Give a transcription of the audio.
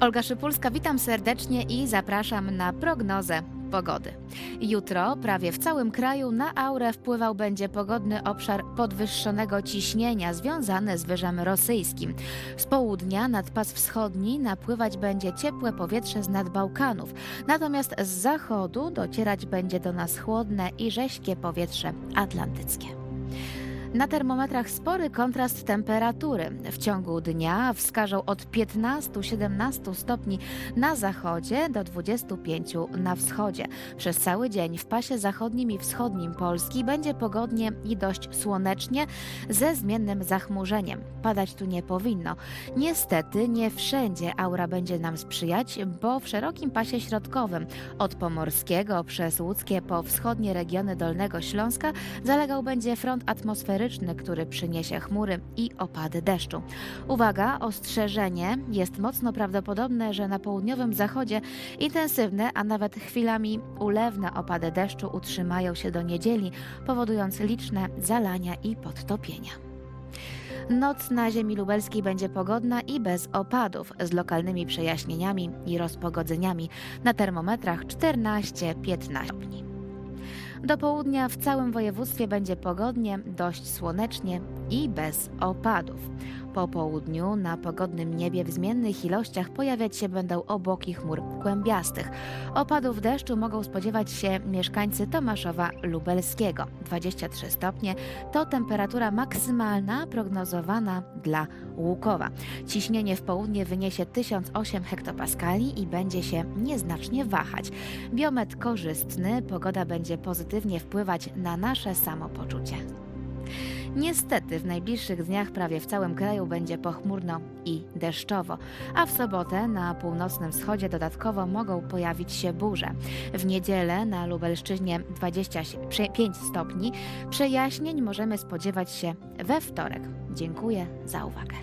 Olga Szypulska, witam serdecznie i zapraszam na prognozę pogody. Jutro prawie w całym kraju na aurę wpływał będzie pogodny obszar podwyższonego ciśnienia związany z wyżem rosyjskim. Z południa nad pas wschodni napływać będzie ciepłe powietrze z nad Bałkanów, natomiast z zachodu docierać będzie do nas chłodne i rześkie powietrze atlantyckie. Na termometrach spory kontrast temperatury. W ciągu dnia wskażą od 15-17 stopni na zachodzie do 25 na wschodzie. Przez cały dzień w pasie zachodnim i wschodnim Polski będzie pogodnie i dość słonecznie ze zmiennym zachmurzeniem. Padać tu nie powinno. Niestety nie wszędzie aura będzie nam sprzyjać, bo w szerokim pasie środkowym od Pomorskiego przez Łódzkie po wschodnie regiony Dolnego Śląska zalegał będzie front atmosferyczny, który przyniesie chmury i opady deszczu. Uwaga, ostrzeżenie. Jest mocno prawdopodobne, że na południowym zachodzie intensywne, a nawet chwilami ulewne opady deszczu utrzymają się do niedzieli, powodując liczne zalania i podtopienia. Noc na ziemi lubelskiej będzie pogodna i bez opadów, z lokalnymi przejaśnieniami i rozpogodzeniami. Na termometrach 14-15 stopni. Do południa w całym województwie będzie pogodnie, dość słonecznie i bez opadów. Po południu na pogodnym niebie w zmiennych ilościach pojawiać się będą obłoki chmur kłębiastych. Opadów deszczu mogą spodziewać się mieszkańcy Tomaszowa Lubelskiego. 23 stopnie to temperatura maksymalna prognozowana dla Łukowa. Ciśnienie w południe wyniesie 1008 hektopaskali i będzie się nieznacznie wahać. Biometr korzystny, pogoda będzie pozytywnie wpływać na nasze samopoczucie. Niestety w najbliższych dniach prawie w całym kraju będzie pochmurno i deszczowo, a w sobotę na północnym wschodzie dodatkowo mogą pojawić się burze. W niedzielę na Lubelszczyźnie 25 stopni. Przejaśnień możemy spodziewać się we wtorek. Dziękuję za uwagę.